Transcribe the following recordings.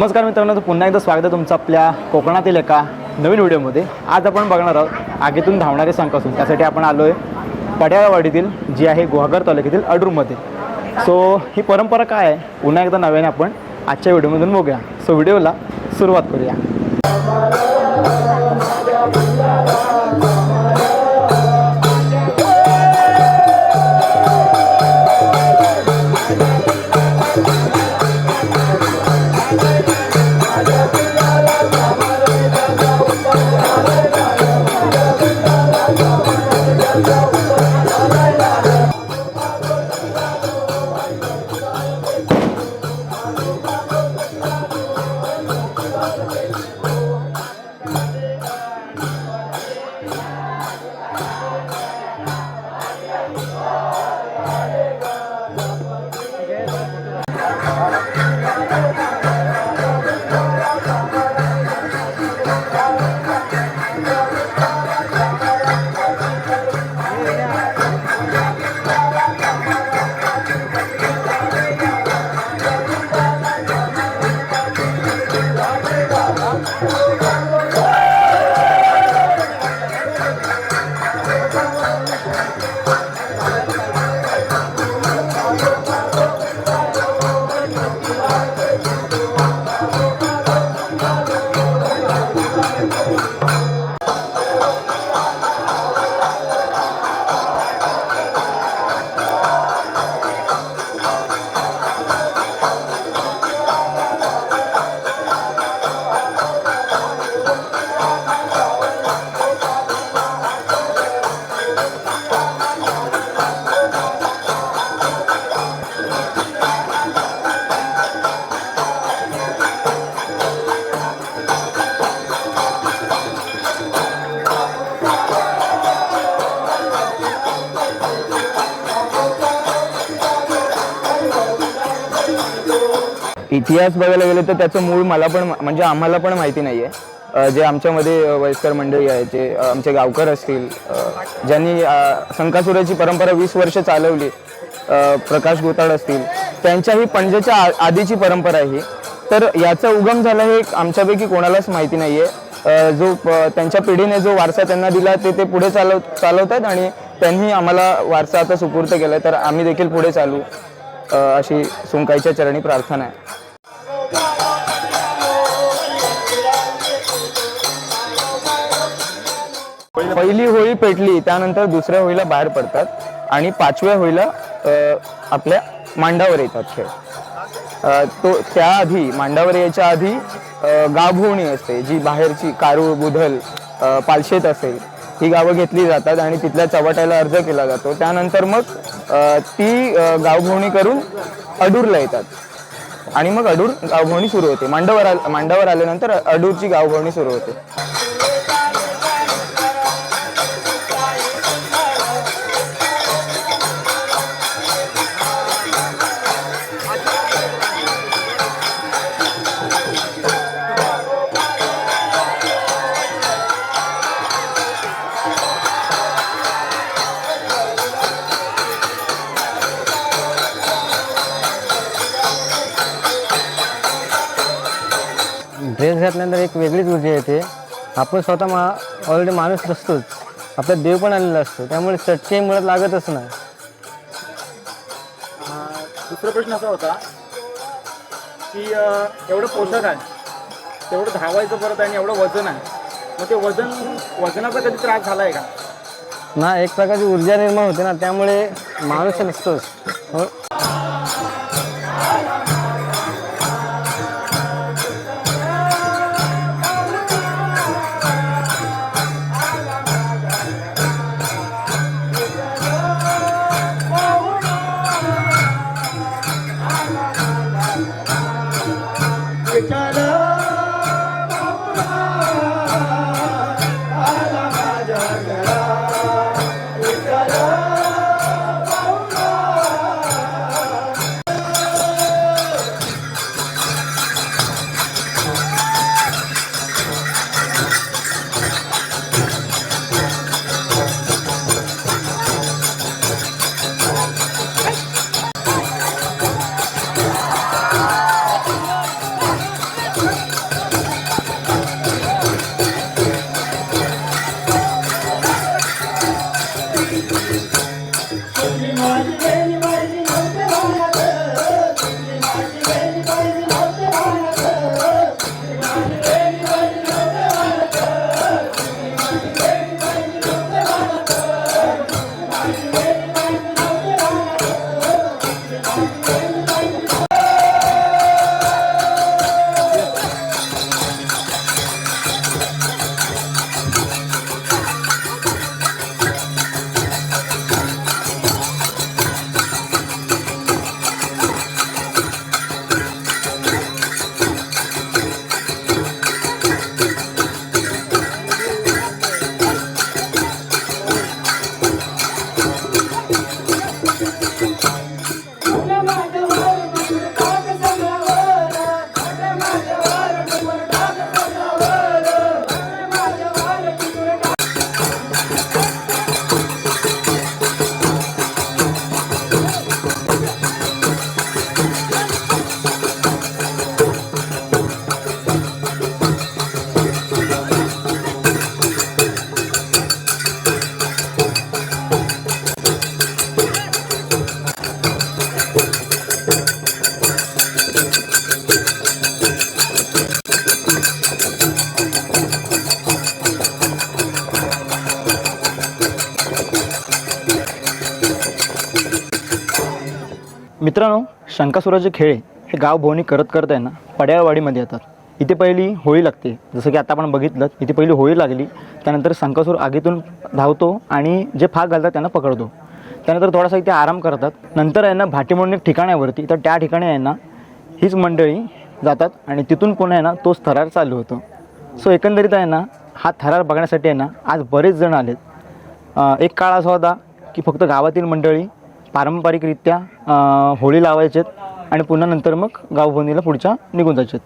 नमस्कार मित्रांनो तर पुन्हा एकदा स्वागत आहे तुमचं आपल्या कोकणातील एका नवीन व्हिडिओमध्ये. आज आपण बघणार आहोत आगीतून धावणारे संकासून त्यासाठी आपण आलो आहे पड्याळवाडीतील जी आहे गुहागर तालुक्यातील अडरूममध्ये सो ही परंपरा काय आहे? पुन्हा एकदा नव्याने आपण आजच्या व्हिडिओमधून बघूया. सो व्हिडिओला सुरुवात करूया. इतिहास बघायला गेलं तर त्याचं मूळ मला पण म्हणजे आम्हाला पण माहिती नाही आहे जे आमच्यामध्ये वयस्कर मंडळी आहे जे आमचे गावकर असतील ज्यांनी संकासुराची परंपरा वीस वर्ष चालवली प्रकाश गोताड असतील त्यांच्याही पणजेच्या आ- आधीची परंपरा ही. तर याचा उगम झाला हे आमच्यापैकी कोणालाच माहिती नाही आहे जो त्यांच्या पिढीने जो वारसा त्यांना दिला ते ते पुढे चालव चालवत आहेत आणि त्यांनी आम्हाला वारसा आता सुपूर्त केला तर आम्ही देखील पुढे चालू अशी सुंकाईच्या चरणी प्रार्थना आहे. पहिली होळी पेटली त्यानंतर दुसऱ्या होळीला बाहेर पडतात आणि पाचव्या होळीला आपल्या मांडावर येतात खेळ. तो त्याआधी मांडावर यायच्या आधी अ, गावभोवणी असते जी बाहेरची कारूळ बुधल पालशेत असेल ही गावं घेतली जातात आणि तिथल्या चव्हाट्याला अर्ज केला जातो. त्यानंतर मग ती गावभोवणी करून अडूरला येतात. आणि मग अडूर गावभोवणी सुरू होते. मांडावर आल- मांडावर आल्यानंतर अडूरची गावभोवणी सुरू होते. ड्रेस घातल्यानंतर एक वेगळीच ऊर्जा येते. आपण स्वतः मा ऑलरेडी माणूस नसतोच. आपला देव पण आलेला असतो. त्यामुळे चटके मुळात लागतच नाही. दुसरा प्रश्न असा होता की अ, एवढं पोषक आहे. तेवढं धावायचं परत आणि एवढं वजन आहे. मग ते वजन वजनाचा कधी त्रास झाला आहे का? ना एक प्रकारची ऊर्जा निर्माण होते ना त्यामुळे माणूस नसतोच. हो. मित्रांनो शंकासुराचे खेळ हे गाव भोवणी करत करत आहे ना पड्याळवाडीमध्ये येतात. इथे पहिली होळी लागते. जसं की आता आपण बघितलं इथे पहिली होळी लागली त्यानंतर शंकासूर आगीतून धावतो आणि जे फाग घालतात त्यांना पकडतो. त्यानंतर थोडासा इथे आराम करतात. नंतर आहे ना भाटी म्हणून एक ठिकाण आहे वरती तर त्या ठिकाणी आहे ना हीच मंडळी जातात आणि तिथून पुन्हा आहे ना तोच थरार चालू होतो. सो एकंदरीत आहे ना हा थरार बघण्यासाठी आहे ना आज बरेच जण आलेत. एक काळ असा होता की फक्त गावातील मंडळी पारंपरिकरित्या होळी लावायचे आणि पुन्हा नंतर मग गावभोवनीला पुढच्या निघून जायचे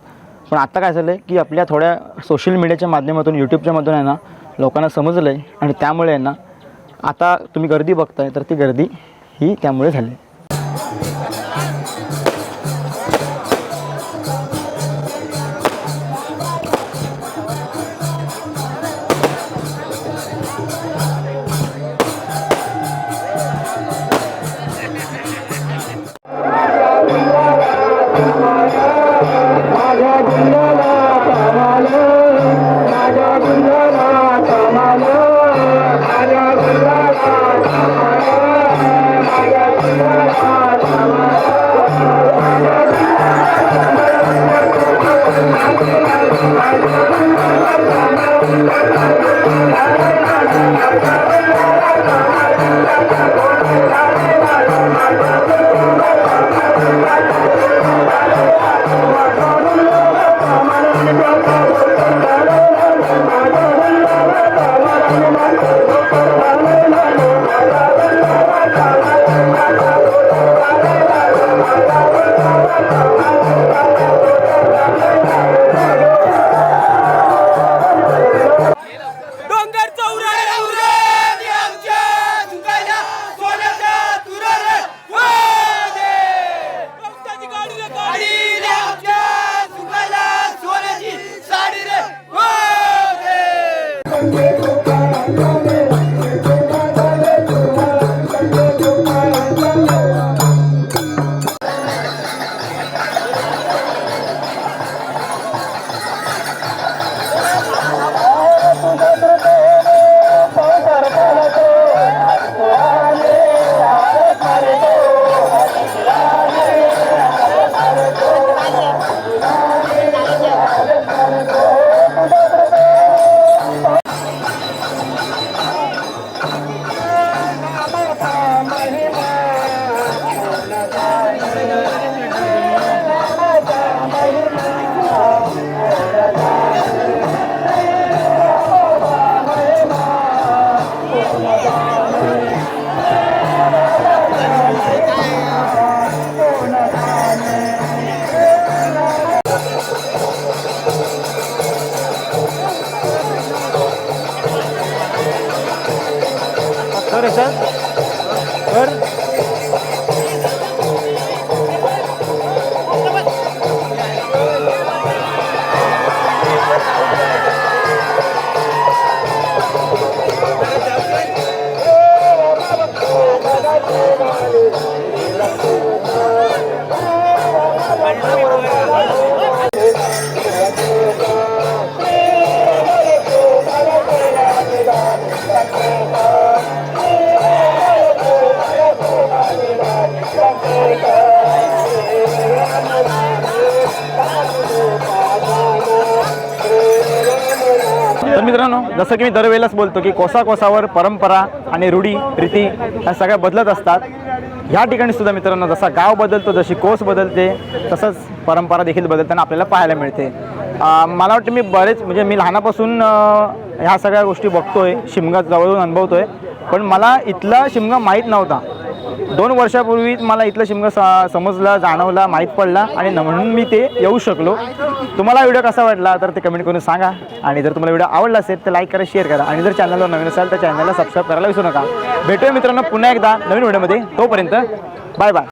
पण आता काय झालं आहे की आपल्या थोड्या सोशल मीडियाच्या माध्यमातून यूट्यूबच्या मधून आहे ना लोकांना समजलं आहे आणि त्यामुळे आहे ना आता तुम्ही गर्दी बघताय तर ती गर्दी ही त्यामुळे झाली. मित्रांनो जसं की मी दरवेळेलाच बोलतो की कोसा कोसावर परंपरा आणि रूढी रीती ह्या सगळ्या बदलत असतात. ह्या ठिकाणी सुद्धा मित्रांनो जसा गाव बदलतो जशी कोस बदलते तसंच परंपरा देखील बदलताना आपल्याला पाहायला मिळते. मला वाटतं मी बरेच म्हणजे मी लहानापासून ह्या सगळ्या गोष्टी बघतोय शिमगा जवळून अनुभवतोय. पण मला इथला शिमगा माहीत नव्हता. दोन वर्षापूर्वी मला इथलं शिमगा समजला जाणवला माहीत पडला आणि म्हणून मी ते येऊ शकलो. तुम्हाला व्हिडिओ कसा वाटला तर ते कमेंट करून सांगा. आणि जर तुम्हाला व्हिडिओ आवडला असेल तर लाईक करा शेअर करा. आणि जर चॅनलवर नवीन असाल तर चॅनलला सबस्क्राईब करायला विसरू नका. भेटूया मित्रांनो पुन्हा एकदा नवीन व्हिडिओमध्ये. तोपर्यंत बाय बाय